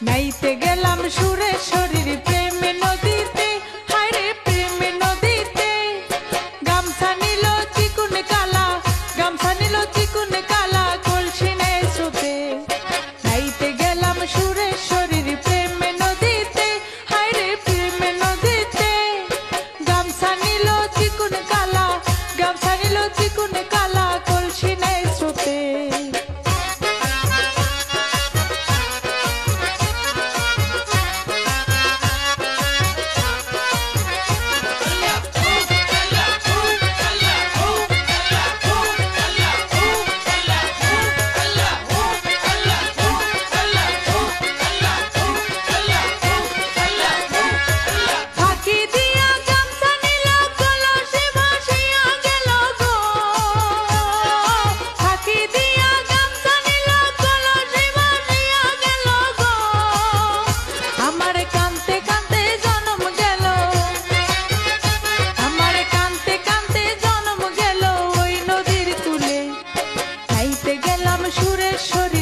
নাইতে গেলাম সুরেশ্বরীর ঘুরতে গেলাম সুরেশ্বরী